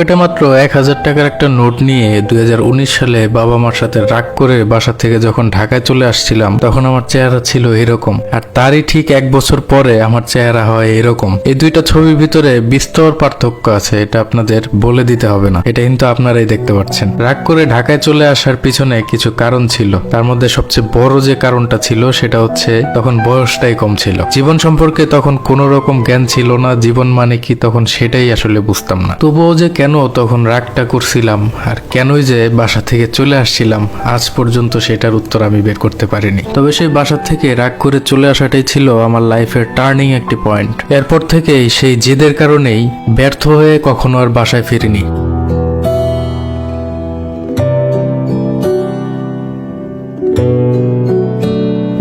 পকেটে মাত্র এক হাজার টাকার একটা নোট নিয়ে দুই সালে বাবা মার সাথে রাগ করে বাসা থেকে যখন ঢাকায় চলে আসছিলাম, তখন আমার চেহারা ছিল এরকম। আর তারই ঠিক এক বছর পরে আমার চেহারা হয় এরকম। এই দুইটা ছবির ভিতরে বিস্তর পার্থক্য আছে, এটা আপনাদের বলে দিতে হবে না। এটা কিন্তু আপনারাই দেখতে পাচ্ছেন। রাগ করে ঢাকায় চলে আসার পিছনে কিছু কারণ ছিল। তার মধ্যে সবচেয়ে বড় যে কারণটা ছিল, সেটা হচ্ছে তখন বয়সটাই কম ছিল। জীবন সম্পর্কে তখন কোনো রকম জ্ঞান ছিল না, জীবন মানে কি তখন সেটাই আসলে বুঝতাম না। তবুও যে কেন তখন রাগটা করছিলাম? আর কেনই যে বাসা থেকে চলে আসছিলাম? আজ পর্যন্ত সেটার উত্তর আমি বের করতে পারিনি। তবে সেই বাসা থেকে রাগ করে চলে আসাটাই ছিল আমার লাইফের টার্নিং একটি পয়েন্ট। এরপর থেকেই সেই জেদের কারণেই ব্যর্থ হয়ে কখনো আর বাসায় ফিরিনি।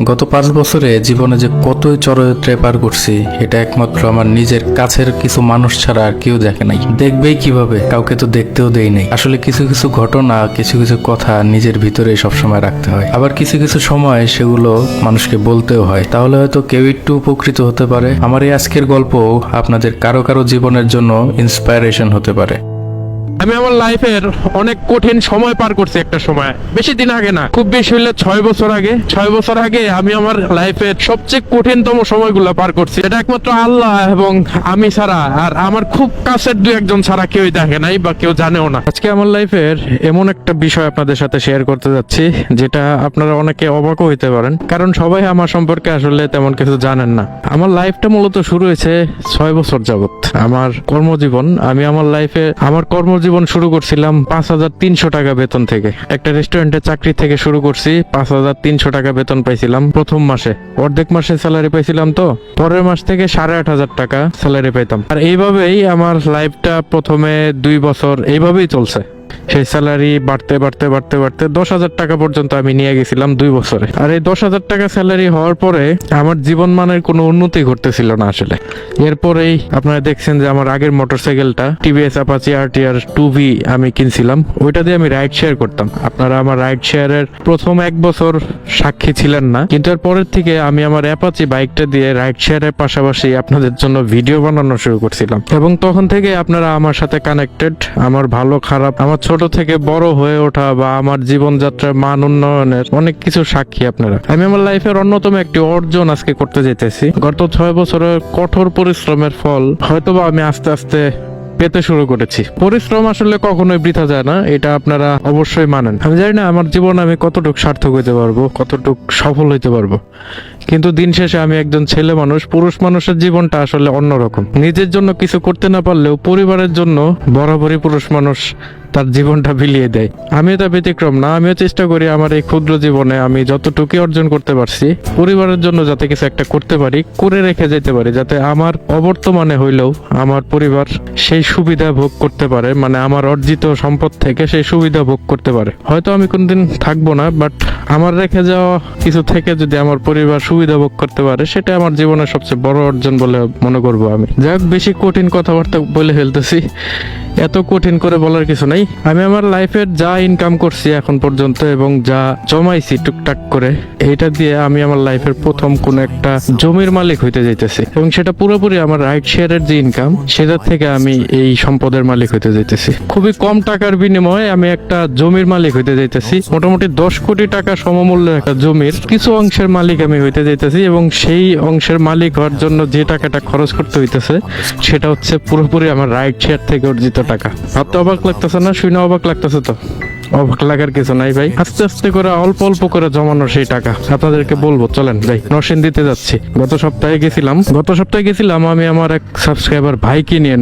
গত পাঁচ বছরে জীবনে যে কতই চরত্রে পার করছি, এটা একমাত্র আমার নিজের কাছের কিছু মানুষ ছাড়া আর কেউ দেখে নাই। দেখবেই কীভাবে, কাউকে তো দেখতেও দেই নাই। আসলে কিছু কিছু ঘটনা, কিছু কিছু কথা নিজের ভিতরে সবসময় রাখতে হয়। আবার কিছু কিছু সময় সেগুলো মানুষকে বলতেও হয়। তাহলে হয়তো কেউ একটু উপকৃত হতে পারে। আমার এই আজকের গল্প আপনাদের কারও কারও জীবনের জন্য ইন্সপায়ারেশন হতে পারে। আমি আমার লাইফের অনেক কঠিন সময় পার করছি একটা সময়। বেশি দিন আগে না, খুব বেশি হলে ছয় বছর আগে। ছয় বছর আগে আমি আমার লাইফের সবচেয়ে কঠিনতম সময়গুলো পার করছি। এটা একমাত্র আল্লাহ এবং আমি ছাড়া, আর আমার খুব কাছের দু একজন ছাড়া কেউই দেখে নাই বা কেউ জানেও না। আজকে আমার লাইফের এমন একটা বিষয় আপনাদের সাথে শেয়ার করতে যাচ্ছি, যেটা আপনারা অনেকে অবাকও হইতে পারেন। কারণ সবাই আমার সম্পর্কে আসলে তেমন কিছু জানেন না। আমার লাইফটা মূলত শুরু হয়েছে ছয় বছর যাবৎ। আমার কর্মজীবন, আমি আমার লাইফে আমার কর্মজীবন শুরু করছিলাম পাঁচ হাজার তিনশো টাকা বেতন থেকে। একটা রেস্টুরেন্টে চাকরি থেকে শুরু করছি, পাঁচ হাজার তিনশো টাকা বেতন পাইছিলাম প্রথম মাসে। অর্ধেক মাসে স্যালারি পাইছিলাম তো, পরের মাস থেকে সাড়ে আট হাজার টাকা স্যালারি পাইতাম। আর এইভাবেই আমার লাইফটা প্রথমে দুই বছর এইভাবেই চলছে। সেই স্যালারি বাড়তে বাড়তে বাড়তে বাড়তে দশ হাজার টাকা পর্যন্ত আমি নিয়ে গেছিলাম দুই বছরে। আর এই দশ হাজার টাকা স্যালারি হওয়ার পরে আমার জীবন মানের কোনো উন্নতি ঘটতেছিল না আসলে। এরপরেই আপনারা দেখছেন যে আমার আগের মোটরসাইকেলটা TVS Apache RTR two V আমি কিনছিলাম। ওইটা দিয়ে আমি রাইড শেয়ার করতাম। আপনারা আমার রাইড শেয়ারের প্রথম এক বছর সাক্ষী ছিলেন না। কিন্তু এর পরের থেকে আমি আমার অ্যাপাচি বাইকটা দিয়ে রাইড শেয়ারের পাশাপাশি আপনাদের জন্য ভিডিও বানানো শুরু করছিলাম। এবং তখন থেকে আপনারা আমার সাথে কানেক্টেড আমার ভালো, খারাপ, আমার ছোট থেকে বড় হয়ে ওঠা বা আমার জীবনযাত্রার মান উন্নয়নের অনেক কিছু সাক্ষী আপনারা। আমি আমার লাইফের অন্যতম একটি অর্জন আজকে করতে যেতেছি। গত ছয় বছরের কঠোর পরিশ্রমের ফল হয়তোবা আমি আস্তে আস্তে পেতে শুরু করেছি। পরিশ্রম আসলে কখনোই বৃথা যায় না, এটা আপনারা অবশ্যই মানেন। আমি জানি না, আমার জীবনে আমি কতটুকু সার্থক হইতে পারব, কতটুকু সফল হইতে পারব। কিন্তু দিন শেষে আমি একজন ছেলে মানুষ, পুরুষ মানুষের জীবনটা আসলে অন্যরকম। নিজের জন্য কিছু করতে না পারলেও পরিবারের জন্য বরাবরই পুরুষ মানুষ তার জীবনটা বিলিয়ে দেয়। আমিও তা ব্যতিক্রম না, আমিও চেষ্টা করি আমার এই ক্ষুদ্র জীবনে আমি যতটুকু অর্জন করতে পারছি, পরিবারের জন্য যাতে কিছু একটা করতে পারি, করে রেখে যেতে পারি, যাতে আমার অবর্তমানে হইলেও আমার পরিবার সেই সুবিধা ভোগ করতে পারে মানে আমার অর্জিত সম্পদ থেকে সেই সুবিধা ভোগ করতে পারে। হয়তো আমি কোনদিন থাকব না বাট আমার রেখে যাওয়া কিছু থেকে যদি আমার পরিবার সুবিধা ভোগ করতে পারে, সেটা আমার জীবনের সবচেয়ে বড় অর্জন বলে মনে করব আমি। যাই হোক বেশি কঠিন কথাবার্তা বলে ফেলতেছি। এত কঠিন করে বলার কিছু নাই। আমি আমার লাইফের যা ইনকাম করছি এখন পর্যন্ত এবং যা জমাইছি টুকটাক করে, এইটা দিয়ে আমি আমার লাইফের প্রথম কোন একটা জমির মালিক হইতে যাইতেছি। এবং সেটা পুরোপুরি আমার রাইট শেয়ারের যে ইনকাম সেটা থেকে আমি এই সম্পদের মালিক হইতে যাইতেছি। খুবই কম টাকার বিনিময়ে আমি একটা জমির মালিক হইতে যাইতেছি। মোটামুটি দশ কোটি টাকা সমমূল্যের একটা জমির কিছু অংশের মালিক আমি হইতে যাইতেছি এবং সেই অংশের মালিক হওয়ার জন্য যে টাকাটা খরচ করতে হইতেছে, সেটা হচ্ছে পুরোপুরি আমার রাইট শেয়ার থেকে অর্জিত টাকা। ভাবতে অবাক লাগতেছে না? শুনে অবাক লাগতেছে তো। কিছু ভাই। আস্তে আস্তে করে, অল্প অল্প করে জমানো সেই টাকা। আপনাদেরকে বলব, চলেন ভাই যাচ্ছি। গত সপ্তাহে গেছিলাম। গত সপ্তাহে গেছিলাম আমি আমার এক সাবস্ক্রাইবার ভাইকে নিয়ে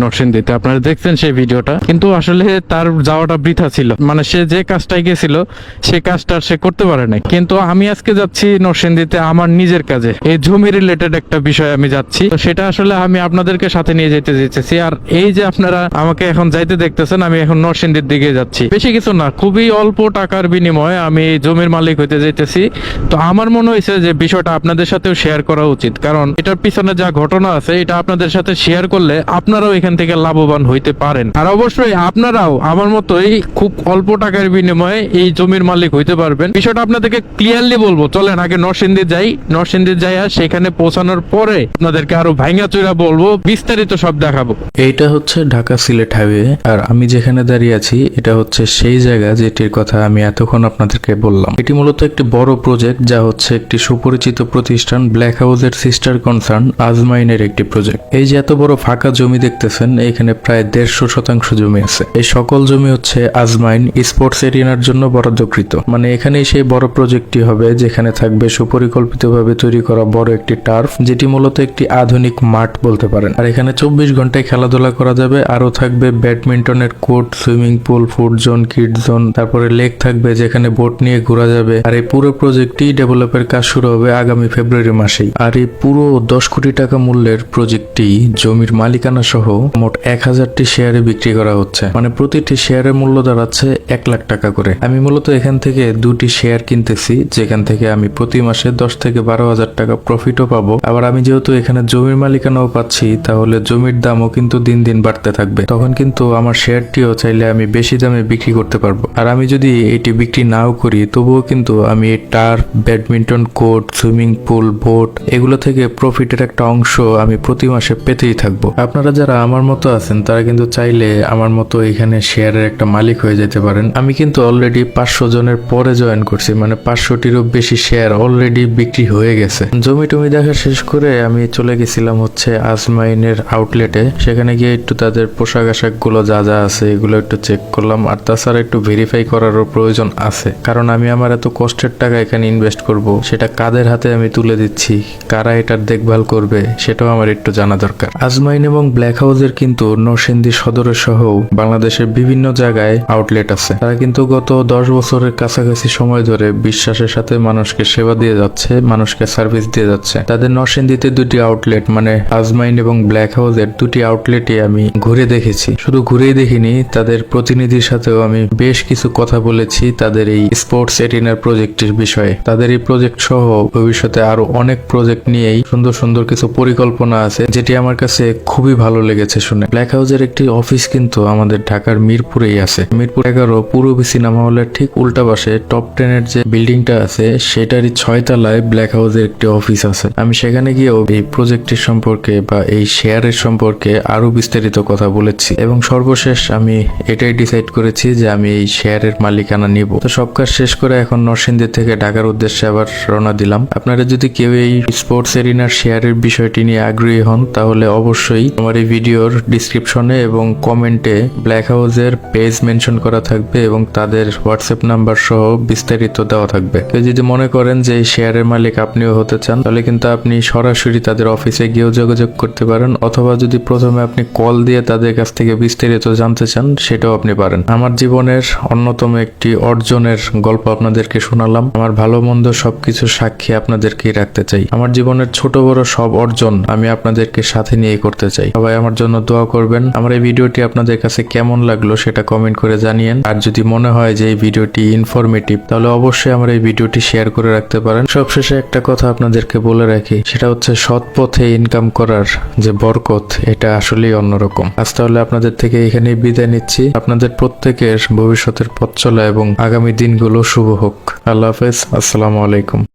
আপনারা দেখছেন সেই ভিডিওটা। কিন্তু আসলে তার যাওয়াটা বৃথা ছিল। মানে সে যে কাজটাই গেছিল সেই কাজটা সে করতে পারে নাই। কিন্তু আমি আজকে যাচ্ছি নরসিং দিতে আমার নিজের কাজে। এই জমি রিলেটেড একটা বিষয় আমি যাচ্ছি। সেটা আসলে আমি আপনাদেরকে সাথে নিয়ে যেতে যেতেছি আর এই যে আপনারা আমাকে এখন যাইতে দেখতেছেন, আমি এখন নরসিংদীর দিকে যাচ্ছি। বেশি কিছু না, খুবই খুবই অল্প টাকার বিনিময়ে আমি জমির মালিক হইতে যাইতেছি। তো আমার মনে হয়েছে যে বিষয়টা আপনাদের সাথেও শেয়ার করা উচিত। কারণ এটার পিছনে যা ঘটনা আছে, এটা আপনাদের সাথে শেয়ার করলে আপনারাও এখান থেকে লাভবান হইতে পারেন। আর অবশ্যই আপনারাও আমার মতোই খুব অল্প টাকার বিনিময়ে এই জমির মালিক হইতে পারবেন। বিষয়টা আপনাদেরকে ক্লিয়ারলি বলব। চলেন, আগে নরসিংদী যাই। নরসিংদী যাইয়া সেখানে পৌঁছানোর পরে আপনাদেরকে আরও ভাইঙ্গা চুরা বলব। বিস্তারিত সব দেখাবো। এইটা হচ্ছে ঢাকা সিলেট হাইওয়ে। আর আমি যেখানে দাঁড়িয়ে আছি, এটা হচ্ছে সেই জায়গা যেটির কথা আমি এতক্ষণ আপনাদেরকে বললাম। এটি মূলত একটি বড় প্রজেক্ট যা হচ্ছে একটি সুপরিচিত প্রতিষ্ঠান ব্ল্যাক হাউসের সিস্টার কনসার্ন আজমাইনের একটি প্রজেক্ট এই যে এত বড় ফাঁকা জমি দেখতেছেন, এখানে প্রায় দেড়শো শতাংশ জমি আছে। এই সকল জমি হচ্ছে আজমাইন স্পোর্টস এরিয়ার জন্য বরাদ্দকৃত। মানে এখানেই সেই বড় প্রজেক্টটি হবে, যেখানে থাকবে সুপরিকল্পিতভাবে তৈরি করা বড় একটি টার্ফ যেটি মূলত একটি আধুনিক মাঠ বলতে পারেন। আর এখানে চব্বিশ ঘন্টায় খেলাধুলা করা যাবে আরও থাকবে ব্যাডমিন্টনের court, swimming pool food zone kid zone তারপরে লেক থাকবে যেখানে বোট নিয়ে ঘোরা যাবে। আর এই পুরো প্রজেক্টটি ডেভেলপের কাজ শুরু হবে আগামী ফেব্রুয়ারি মাসেই। আর এই পুরো দশ কোটি টাকা মূল্যের প্রজেক্টটি জমির মালিকানা সহ মোট এক হাজারটি শেয়ারে বিক্রি করা হচ্ছে। মানে প্রতিটি শেয়ারের মূল্য দাঁড়াচ্ছে এক লাখ টাকা করে। আমি মূলত এখান থেকে দুটি শেয়ার কিনতেছি, যেখান থেকে আমি প্রতি মাসে দশ থেকে বারো হাজার টাকা প্রফিটও পাবো। আবার আমি যেহেতু এখানে জমির মালিকানাও পাচ্ছি, তাহলে জমির দামও কিন্তু দিন দিন বাড়তে থাকবে। তখন কিন্তু আমার শেয়ারটিও চাইলে আমি বেশি দামে বিক্রি করতে পারব। আর আমি যদি এটি বিক্রি নাও করি, তবুও কিন্তু আমি turf, badminton court, swimming pool, boat, এগুলো থেকে প্রফিটের একটা অংশ আমি প্রতি মাসে পেতেই থাকব। আপনারা যারা আমার মতো আছেন, তারা কিন্তু চাইলে আমার মতো এখানে শেয়ারের একটা মালিক হয়ে যেতে পারেন। আমি কিন্তু অলরেডি পাঁচশো জনের পরে জয়েন করছি মানে পাঁচশোটিরও বেশি শেয়ার অলরেডি বিক্রি হয়ে গেছে। জমি টমি দেখা শেষ করে আমি চলে গেছিলাম হচ্ছে আজমাইনের আউটলেটে সেখানে গিয়ে একটু তাদের পোশাক আশাকগুলো যা যা আছে, এগুলো একটু চেক করলাম। আর তাছাড়া একটু ভেরিফাই করারও প্রয়োজন আছে। কারণ আমি আমার এত কষ্টের টাকা এখানে ইনভেস্ট করব, সেটা কাদের হাতে আমি তুলে দিচ্ছি, কারা এটার দেখভাল করবে, সেটাও আমার একটু জানা দরকার। আজমাইন এবং ব্ল্যাক হাউসের কিন্তু নরসিংদী সদরের সহ বাংলাদেশের বিভিন্ন জায়গায় আউটলেট আছে। তারা কিন্তু গত দশ বছরের কাছাকাছি সময় ধরে বিশ্বাসের সাথে মানুষকে সেবা দিয়ে যাচ্ছে, মানুষকে সার্ভিস দিয়ে যাচ্ছে। তাদের নরসিংদীতে দুটি আউটলেট মানে আজমাইন এবং ব্ল্যাক হাউসের দুটি আউটলেটে আমি ঘুরে দেখেছি। শুধু ঘুরেই দেখিনি, তাদের প্রতিনিধির সাথেও আমি বেশ কিছু কথা বলেছি তাদের এই স্পোর্টস এরিনার প্রজেক্টের বিষয়ে। তাদের এই প্রজেক্ট সহ ভবিষ্যতে আরও অনেক প্রজেক্ট নিয়েই সুন্দর সুন্দর কিছু পরিকল্পনা আছে, যেটি আমার কাছে খুবই ভালো লেগেছে শুনে। ব্ল্যাক হাউসের একটি অফিস কিন্তু আমাদের ঢাকার মিরপুরেই আছে। মিরপুর এগারো পূর্ববী সিনেমা হলের ঠিক উল্টা পাশে টপ টেনের যে বিল্ডিংটা আছে, সেটারই ছয় তলায় ব্ল্যাক হাউসের একটি অফিস আছে। আমি সেখানে গিয়েও এই প্রজেক্টের সম্পর্কে বা এই শেয়ারের সম্পর্কে আরও বিস্তারিত কথা বলেছি। এবং সর্বশেষ আমি এটাই ডিসাইড করেছি যে আমি এই শেয়ারের মালিকানা নিব। তো সব কাজ শেষ করে এখন নরসিংদী থেকে ঢাকার উদ্দেশ্যে আবার রওনা দিলাম। আপনারা যদি কেউ এই স্পোর্টস এরিনার শেয়ারের বিষয়টি নিয়ে আগ্রহী হন, তাহলে অবশ্যই আমার এই ভিডিওর ডিসক্রিপশনে এবং কমেন্টে ব্ল্যাক হাউসের পেজ মেনশন করা থাকবে এবং তাদের হোয়াটসঅ্যাপ নাম্বার সহ বিস্তারিত দেওয়া থাকবে। কেউ যদি মনে করেন যে এই শেয়ারের মালিক আপনিও হতে চান, তাহলে কিন্তু আপনি সরাসরি তাদের অফিসে গিয়েও যোগাযোগ করতে পারেন, অথবা যদি প্রথমে আপনি কল দিয়ে তাদের কাছ থেকে বিস্তারিত জানতে চান, সেটাও আপনি পারেন। আমার জীবনের অন্যতম একটি অর্জনের গল্প আপনাদেরকে শোনালাম। আমার ভালো মন্দ সবকিছু সাক্ষী আপনাদেরকেই রাখতে চাই। আমার জীবনের ছোট বড় সব অর্জন আমি আপনাদেরকে সাথে নিয়ে করতে চাই। সবাই আমার জন্য দোয়া করবেন। আমার এই ভিডিওটি আপনাদের কাছে কেমন লাগল সেটা কমেন্ট করে জানিয়েন। আর যদি মনে হয় যে এই ভিডিওটি ইনফরমেটিভ তাহলে অবশ্যই আমার এই ভিডিওটি শেয়ার করে রাখতে পারেন। সবশেষে একটা কথা আপনাদেরকে বলে রাখি, সেটা হচ্ছে সৎ পথে ইনকাম করার যে বরকত, এটা আসলেই অন্যরকম। আজ তাহলে আপনাদের থেকে এখানেই বিদায় নিচ্ছি। আপনাদের প্রত্যেকের ভবিষ্যতের পথ চলা এবং আগামী দিনগুলো শুভ হোক। আল্লাহ হাফেজ। আসসালামু আলাইকুম।